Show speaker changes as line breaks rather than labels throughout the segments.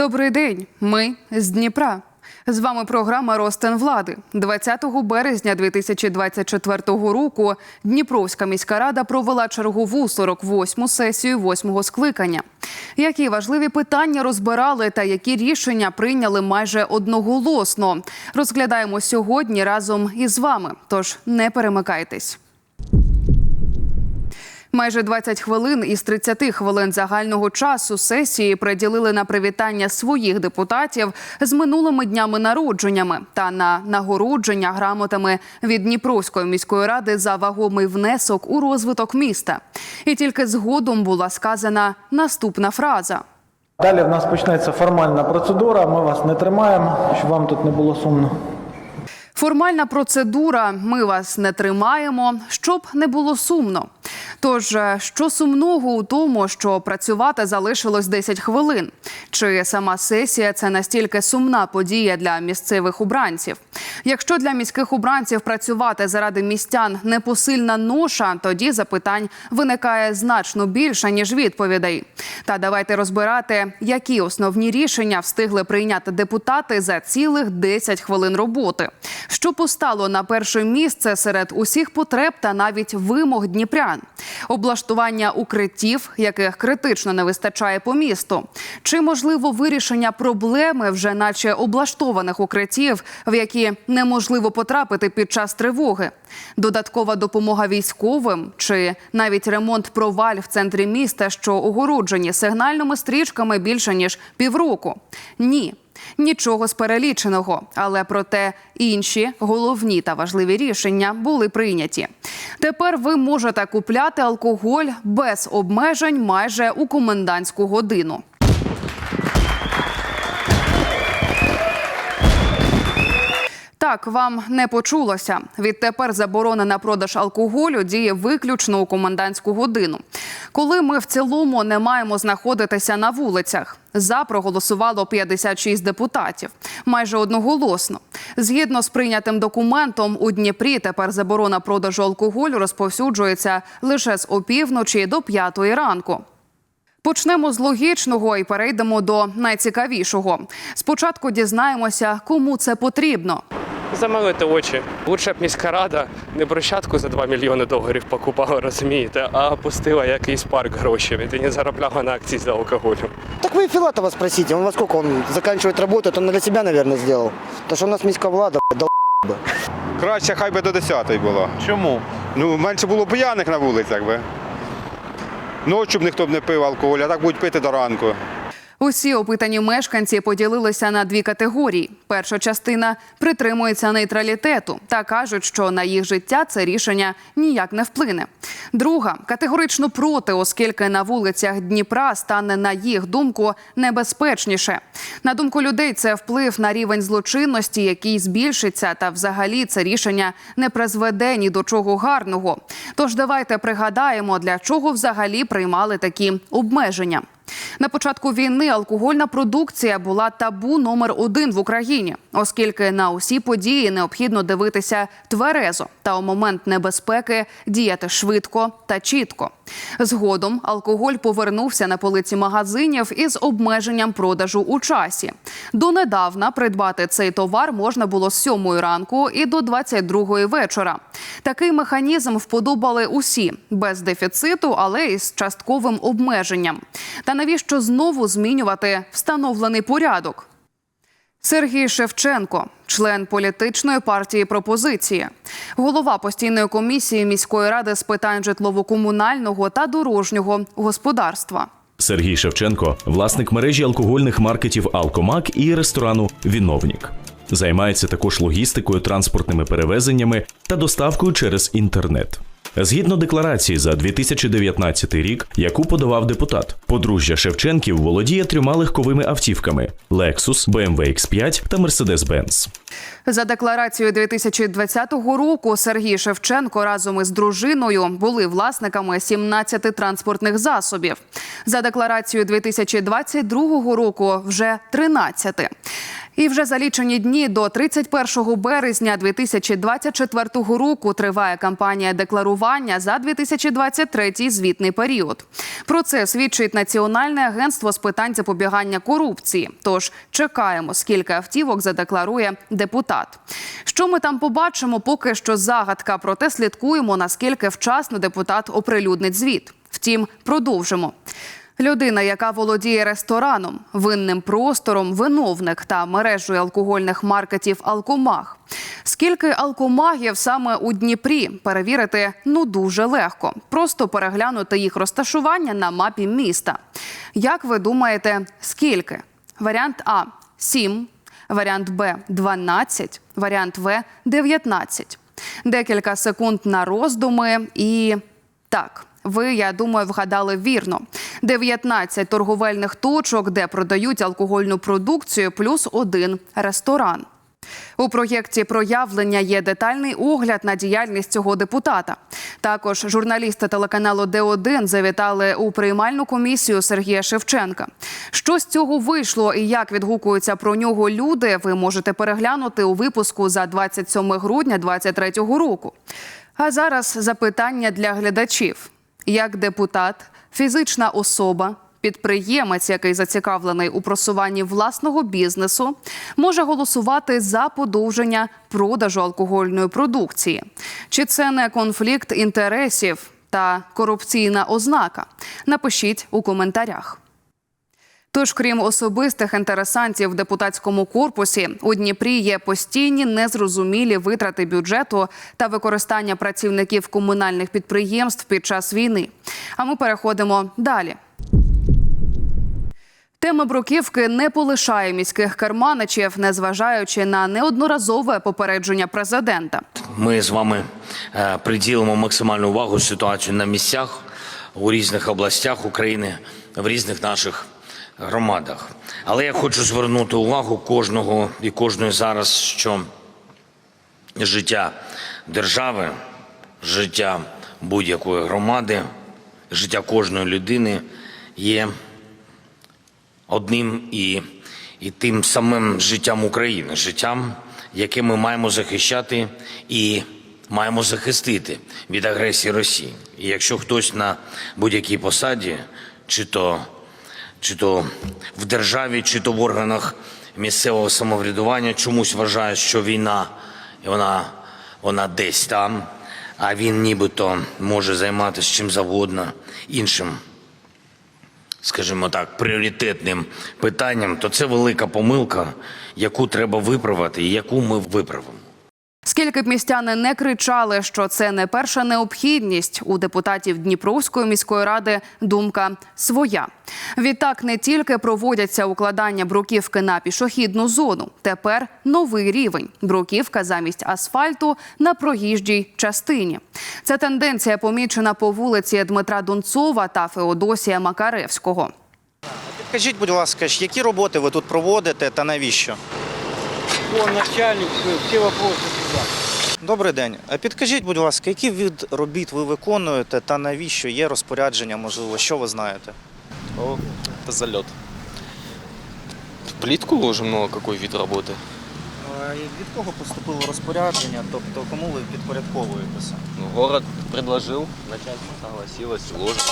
Добрий день. Ми з Дніпра. З вами програма Ростен влади. 20 березня 2024 року Дніпровська міська рада провела чергову 48-му сесію 8-го скликання. Які важливі питання розбирали та які рішення прийняли майже одноголосно. Розглядаємо сьогодні разом із вами. Тож не перемикайтесь. Майже 20 хвилин із 30 хвилин загального часу сесії приділили на привітання своїх депутатів з минулими днями народженнями та на нагородження грамотами від Дніпровської міської ради за вагомий внесок у розвиток міста. І тільки згодом була сказана наступна фраза.
Далі в нас почнеться формальна процедура. Ми вас не тримаємо, щоб вам тут не було сумно.
Формальна процедура. Ми вас не тримаємо, щоб не було сумно. Тож, е, що сумного у тому, що працювати залишилось 10 хвилин? Чи сама сесія це настільки сумна подія для місцевих обранців? Якщо для міських обранців працювати заради містян непосильна ноша, тоді запитань виникає значно більше ніж відповідей. Та давайте розбирати, які основні рішення встигли прийняти депутати за цілих 10 хвилин роботи. Що постало на перше місце серед усіх потреб та навіть вимог дніпрян, облаштування укриттів, яких критично не вистачає по місту, чи можливо вирішення проблеми вже наче облаштованих укриттів, в які неможливо потрапити під час тривоги, додаткова допомога військовим, чи навіть ремонт проваль в центрі міста, що огороджені сигнальними стрічками більше ніж півроку. Ні. Нічого з переліченого, але проте інші головні та важливі рішення були прийняті. Тепер ви можете купляти алкоголь без обмежень майже у комендантську годину. Так, вам не почулося. Відтепер заборона на продаж алкоголю діє виключно у комендантську годину. Коли ми в цілому не маємо знаходитися на вулицях. За проголосувало 56 депутатів, майже одноголосно. Згідно з прийнятим документом, у Дніпрі тепер заборона продажу алкоголю розповсюджується лише з опівночі до п'ятої ранку. Почнемо з логічного і перейдемо до найцікавішого. Спочатку дізнаємося, кому це потрібно.
Замилити очі. Лучше б міська рада не брусчатку за 2 мільйони доларів покупала, розумієте, а пустила якийсь парк грошей і не заробляла на акції за алкоголю.
Так вы и Филатова спросите, он во сколько он заканчивает работу, это он для себя, наверное, сделал. То, что у нас міська влада, дол...
Краще хай би до 10-ї було.
Чому?
Ну, менше було п'яних на вулицях би. Ночі б ніхто б не пив алкоголь, а так будуть пити до ранку.
Усі опитані мешканці поділилися на дві категорії. Перша частина притримується нейтралітету та кажуть, що на їх життя це рішення ніяк не вплине. Друга категорично проти, оскільки на вулицях Дніпра стане на їх думку небезпечніше. На думку людей, це вплив на рівень злочинності, який збільшиться, та взагалі це рішення не призведе ні до чого гарного. Тож давайте пригадаємо, для чого взагалі приймали такі обмеження. На початку війни алкогольна продукція була табу номер один в Україні, оскільки на усі події необхідно дивитися тверезо та у момент небезпеки діяти швидко та чітко. Згодом алкоголь повернувся на полиці магазинів із обмеженням продажу у часі. Донедавна придбати цей товар можна було з 7 ранку і до 22 вечора. Такий механізм вподобали усі без дефіциту, але із частковим обмеженням. Та навіщо знову змінювати встановлений порядок? Сергій Шевченко, член політичної партії пропозиції, голова постійної комісії міської ради з питань житлово-комунального та дорожнього господарства.
Сергій Шевченко, власник мережі алкогольних маркетів Алкомак і ресторану Віновнік. Займається також логістикою, транспортними перевезеннями та доставкою через інтернет. Згідно декларації за 2019 рік, яку подавав депутат, подружжя Шевченків володіє трьома легковими автівками: Lexus, BMW X5 та Mercedes-Benz.
За декларацією 2020 року Сергій Шевченко разом із дружиною були власниками 17 транспортних засобів. За декларацією 2022 року вже 13. І вже за лічені дні до 31 березня 2024 року триває кампанія декларування за 2023 звітний період. Про це свідчить Національне агентство з питань запобігання корупції. Тож чекаємо, скільки автівок задекларує депутат. Що ми там побачимо, поки що загадка. Проте слідкуємо, наскільки вчасно депутат оприлюднить звіт. Втім, продовжимо. Людина, яка володіє рестораном, винним простором, виновник та мережею алкогольних маркетів Алкомаг. Скільки алкомагів саме у Дніпрі перевірити ну дуже легко. Просто переглянути їх розташування на мапі міста. Як ви думаєте, скільки? Варіант А 7, варіант Б 12, варіант В 19. Декілька секунд на роздуми і так. Ви, я думаю, вгадали вірно. 19 торговельних точок, де продають алкогольну продукцію, плюс один ресторан. У проєкті проявлення є детальний огляд на діяльність цього депутата. Також журналісти телеканалу Д1 завітали у приймальну комісію Сергія Шевченка. Що з цього вийшло і як відгукуються про нього люди, ви можете переглянути у випуску за 27 грудня 2023 року. А зараз запитання для глядачів: як депутат, фізична особа, підприємець, який зацікавлений у просуванні власного бізнесу, може голосувати за подовження продажу алкогольної продукції. Чи це не конфлікт інтересів та корупційна ознака? Напишіть у коментарях. Тож, крім особистих інтересантів в депутатському корпусі, у Дніпрі є постійні незрозумілі витрати бюджету та використання працівників комунальних підприємств під час війни. А ми переходимо далі. Тема бруківки не полишає міських керманичів, незважаючи на неодноразове попередження президента.
Ми з вами е, приділимо максимальну увагу ситуацію на місцях у різних областях України, в різних наших громадах. Але я хочу звернути увагу кожного і кожної зараз, що життя держави, життя будь-якої громади, життя кожної людини є одним і, і тим самим життям України, життям, яке ми маємо захищати і маємо захистити від агресії Росії. І якщо хтось на будь-якій посаді, чи то, чи то в державі, чи то в органах місцевого самоврядування чомусь вважає, що війна вона, вона десь там, а він нібито може займатися чим завгодно іншим скажімо так, пріоритетним питанням, то це велика помилка, яку треба виправити і яку ми виправимо.
Скільки б містяни не кричали, що це не перша необхідність у депутатів Дніпровської міської ради думка своя. Відтак не тільки проводяться укладання бруківки на пішохідну зону. Тепер новий рівень бруківка замість асфальту на проїжджій частині. Ця тенденція помічена по вулиці Дмитра Донцова та Феодосія Макаревського.
Скажіть, будь ласка, ж, які роботи ви тут проводите та навіщо?
Он начальник, вопросы сюда.
Добрий день. А Підкажіть, будь ласка, які від робіт ви виконуєте та навіщо є розпорядження, можливо, що ви знаєте?
О, это залет. Плитку ложим, ну а какой вид работы?
Від кого поступило розпорядження, тобто кому ви підпорядковуєтеся?
Ну, город предложил, начальство согласилось, ложим.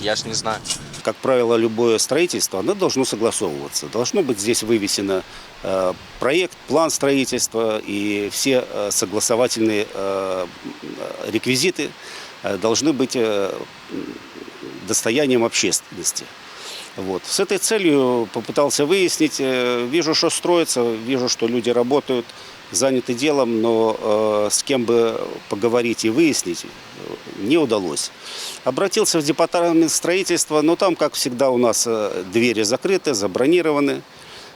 Я ж не знаю.
Как правило, любое строительство, оно должно согласовываться. Должно быть здесь вывесено э, проект, план строительства и все э, согласовательные э, реквизиты должны быть достоянием общественности. Вот. С этой целью попытался выяснить. Вижу, что строится, вижу, что люди работают, заняты делом, но э, с кем бы поговорить и выяснить э, не удалось. Обратился в департамент строительства, но там, как всегда, у нас э, двери закрыты, забронированы.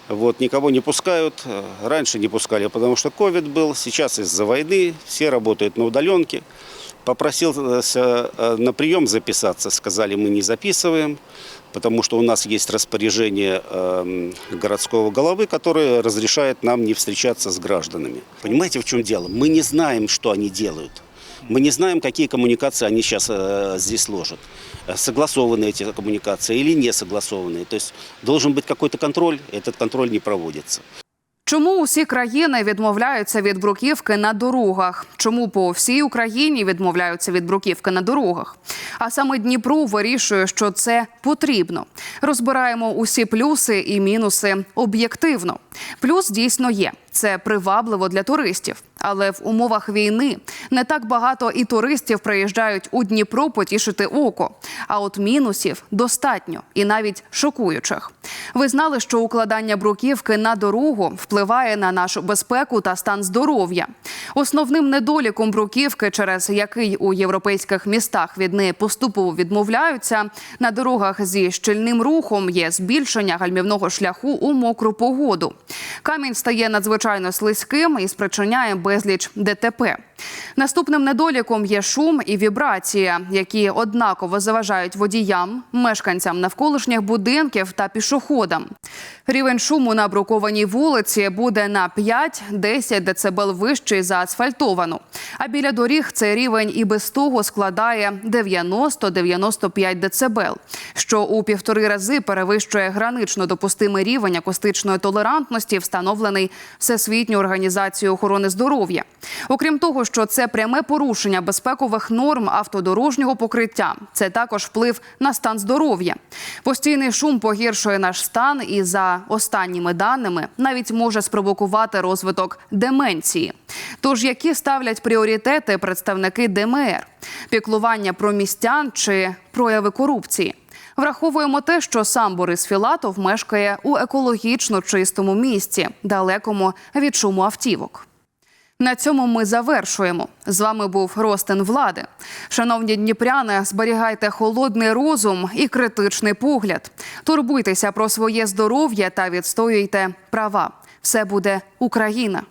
Вот, никого не пускают. Э, Раньше не пускали, потому что ковид был. Сейчас из-за войны все работают на удаленке. Попросился э, на прием записаться, сказали, мы не записываем, потому что у нас есть распоряжение эм, городского головы, которое разрешает нам не встречаться с гражданами. Понимаете, в чем дело? Мы не знаем, что они делают. Мы не знаем, какие коммуникации они сейчас э, здесь ложат. Э, Согласованы эти коммуникации или не согласованные. То есть должен быть какой-то контроль, этот контроль не проводится.
Чому усі країни відмовляються від бруківки на дорогах? Чому по всій Україні відмовляються від бруківки на дорогах? А саме Дніпру вирішує, що це потрібно. Розбираємо усі плюси і мінуси об'єктивно. Плюс дійсно є. Це привабливо для туристів, але в умовах війни не так багато і туристів приїжджають у Дніпро потішити око. А от мінусів достатньо і навіть шокуючих. Ви знали, що укладання бруківки на дорогу впливає на нашу безпеку та стан здоров'я. Основним недоліком бруківки, через який у європейських містах від неї поступово відмовляються, на дорогах зі щільним рухом є збільшення гальмівного шляху у мокру погоду. Камінь стає надзвичайно слизьким і спричиняє безліч ДТП. Наступним недоліком є шум і вібрація, які однаково заважають водіям, мешканцям навколишніх будинків та пішоходам. Рівень шуму на брукованій вулиці буде на 5-10 дБ вищий за асфальтовану. А біля доріг цей рівень і без того складає 90-95 дБ, що у півтори рази перевищує гранично допустимий рівень акустичної толерантності, встановлений Всесвітньою організацією охорони здоров'я. Окрім того, що це пряме порушення безпекових норм автодорожнього покриття, це також вплив на стан здоров'я. Постійний шум погіршує наш стан і за останніми даними навіть може спровокувати розвиток деменції. Тож які ставлять пріоритети представники ДМР – піклування про містян чи прояви корупції? Враховуємо те, що сам Борис Філатов мешкає у екологічно чистому місці, далекому від шуму автівок. На цьому ми завершуємо. З вами був Ростин Влади. Шановні дніпряни, зберігайте холодний розум і критичний погляд. Турбуйтеся про своє здоров'я та відстоюйте права. Все буде Україна.